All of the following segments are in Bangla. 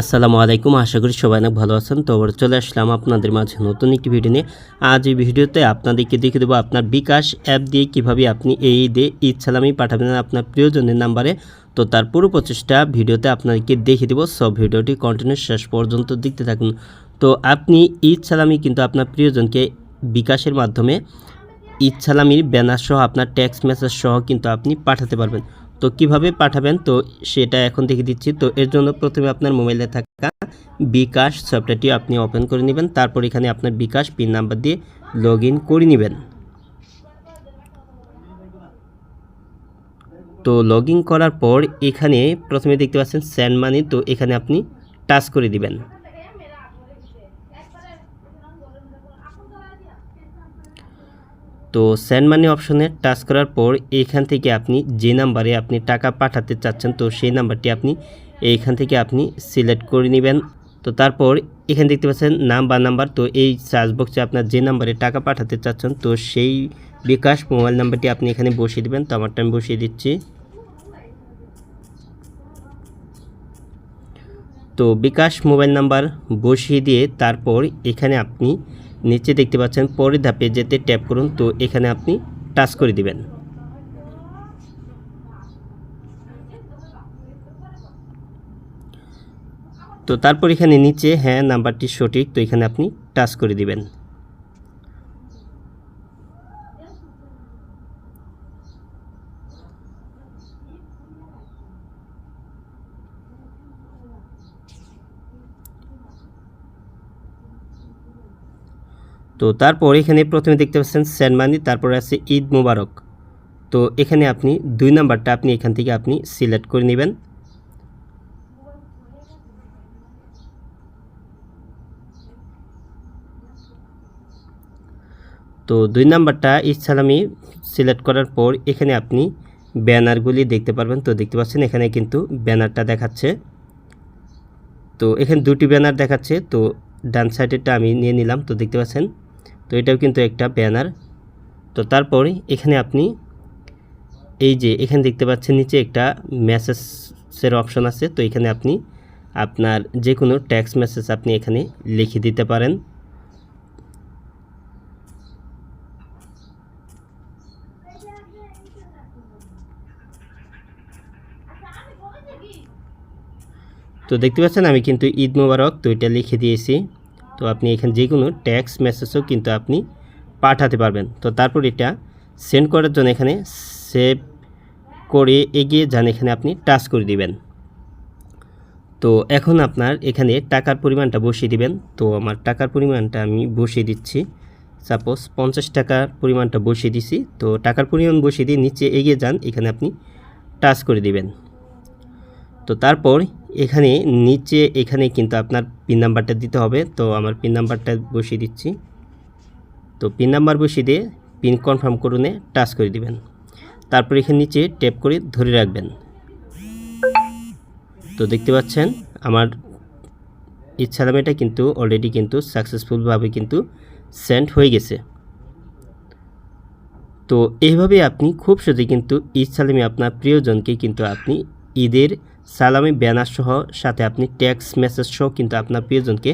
আসসালামু আলাইকুম, আশা করি সবাই অনেক ভালো আছেন। তো আবার চলে আসলাম আপনাদের মাঝে নতুন একটি ভিডিও নিয়ে। আজ এই ভিডিওতে আপনাদেরকে দেখে দেবো আপনার বিকাশ অ্যাপ দিয়ে কীভাবে আপনি এই ঈদে ঈদ সালামি পাঠাবেন আপনার প্রিয়জনের নাম্বারে। তো তার পুরো প্রচেষ্টা ভিডিওতে আপনাদেরকে দেখে দেবো। সব ভিডিওটি কন্টিনিউ শেষ পর্যন্ত দেখতে থাকুন। তো আপনি ঈদ সালামি কিন্তু আপনার প্রিয়জনকে বিকাশের মাধ্যমে ঈদ সালামির ব্যানার সহ আপনার ট্যাক্স মেসেজ সহ কিন্তু আপনি পাঠাতে পারবেন। তো কীভাবে পাঠাবেন? তো সেটা এখন দেখে দিচ্ছি। তো এর জন্য প্রথমে আপনার মোবাইলে থাকা বিকাশ সফটওয়্যারটি আপনি ওপেন করে নেবেন। তারপর এখানে আপনার বিকাশ পিন নাম্বার দিয়ে লগ ইন করে নেবেন। তো লগ করার পর এখানে প্রথমে দেখতে পাচ্ছেন স্যান্ড মানি। তো এখানে আপনি টাচ করে দিবেন। তো সেন্ড মানি অপশনে টাচ করার পর এইখান থেকে আপনি যে নাম্বারে আপনি টাকা পাঠাতে চাচ্ছেন, তো সেই নাম্বারটি আপনি এইখান থেকে আপনি সিলেক্ট করে নেবেন। তো তারপর এখানে দেখতে পাচ্ছেন নাম বা নাম্বার তো এই সার্চ বক্সে আপনার যে নাম্বারে টাকা পাঠাতে চাচ্ছেন, তো সেই বিকাশ মোবাইল নাম্বারটি আপনি এখানে বসিয়ে দেবেন। তো আমারটা আমি বসিয়ে দিচ্ছি। তো বিকাশ মোবাইল নাম্বার বসিয়ে দিয়ে তারপর এখানে আপনি নিচে দেখতে পাচ্ছেন পরের ধাপে যেতে ট্যাপ করুন, তো এখানে আপনি টাচ করে দিবেন। তো তারপর এখানে নিচে হ্যাঁ নাম্বারটি সঠিক, তো এখানে আপনি টাচ করে দিবেন। তো তারপর এখানে প্রথমে দেখতে পাচ্ছেন সেন্ড মানি তারপরে আছে ঈদ মুবারক। তো এখানে আপনি দুই নাম্বারটা আপনি এখান থেকে আপনি সিলেক্ট করে নেবেন। তো দুই নাম্বারটা সালামি সিলেক্ট করার পর এখানে আপনি ব্যানারগুলি দেখতে পারবেন। তো দেখতে পাচ্ছেন এখানে কিন্তু ব্যানারটা দেখাচ্ছে। তো এখানে দুটি ব্যানার দেখাচ্ছে। তো ডান সাইডেরটা আমি নিয়ে নিলাম। তো দেখতে পাচ্ছেন তো এটাও কিন্তু একটা ব্যানার। তো তারপরে এখানে আপনি এই যে এখানে দেখতে পাচ্ছেন নিচে একটা মেসেজের অপশন আছে। তো এখানে আপনি আপনার যে কোনো ট্যাক্স মেসেজ আপনি এখানে লিখে দিতে পারেন। তো দেখতে পাচ্ছেন আমি কিন্তু ঈদ মোবারক তো এটা লিখে দিয়েছি। তো আপনি এখানে যে কোনো ট্যাক্স মেসেজও কিন্তু আপনি পাঠাতে পারবেন। তো তারপর এটা সেন্ড করার জন্য এখানে সেভ করে এগিয়ে যান, এখানে আপনি টাচ করে দিবেন। তো এখন আপনার এখানে টাকার পরিমাণটা বসিয়ে দিবেন। তো আমার টাকার পরিমাণটা আমি বসিয়ে দিচ্ছি। সাপোজ পঞ্চাশ টাকার পরিমাণটা বসিয়ে দিছি। তো টাকার পরিমাণ বসিয়ে দিয়ে নিচে এগিয়ে যান, এখানে আপনি টাচ করে দিবেন। তো তারপর এখানে নিচে এখানে কিন্তু আপনার পিন নাম্বারটা দিতে হবে। তো আমার পিন নাম্বারটা বসিয়ে দিচ্ছি। তো পিন নাম্বার বসিয়ে দিয়ে পিন কনফার্ম করুনে টাচ করে দিবেন। তারপর এখানে নিচে ট্যাপ করে ধরে রাখবেন। তো দেখতে পাচ্ছেন, আমার ইচ্ছালামেটা কিন্তু অলরেডি কিন্তু সাকসেসফুলভাবে কিন্তু সেন্ড হয়ে গেছে। তো এইভাবে আপনি খুব সহজে কিন্তু সালামে আপনার প্রিয়জনকে কিন্তু আপনি ঈদের সালামি ব্যানার সহ সাথে আপনি ট্যাক্স মেসেজ সহ কিন্তু আপনার প্রিয়জনকে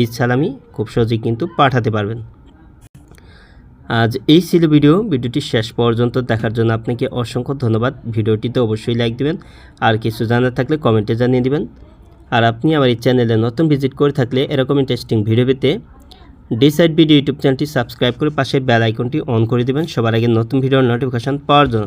ঈদ সালামি খুব সহজেই কিন্তু পাঠাতে পারবেন। আজ এই ছিল ভিডিও। ভিডিওটি শেষ পর্যন্ত দেখার জন্য আপনাকে অসংখ্য ধন্যবাদ। ভিডিওটিতে অবশ্যই লাইক দিবেন। আর কিছু জানার থাকলে কমেন্টে জানিয়ে দিবেন। আর আপনি আমার এই চ্যানেলে নতুন ভিজিট করে থাকলে এরকম ইন্টারেস্টিং ভিডিও পেতে ডিসাইড ভিডিও ইউটিউব চ্যানেলটি সাবস্ক্রাইব করে পাশে বেল আইকনটি অন করে দেবেন। সবার আগে নতুন ভিডিওর নোটিফিকেশান পাওয়ার জন্য।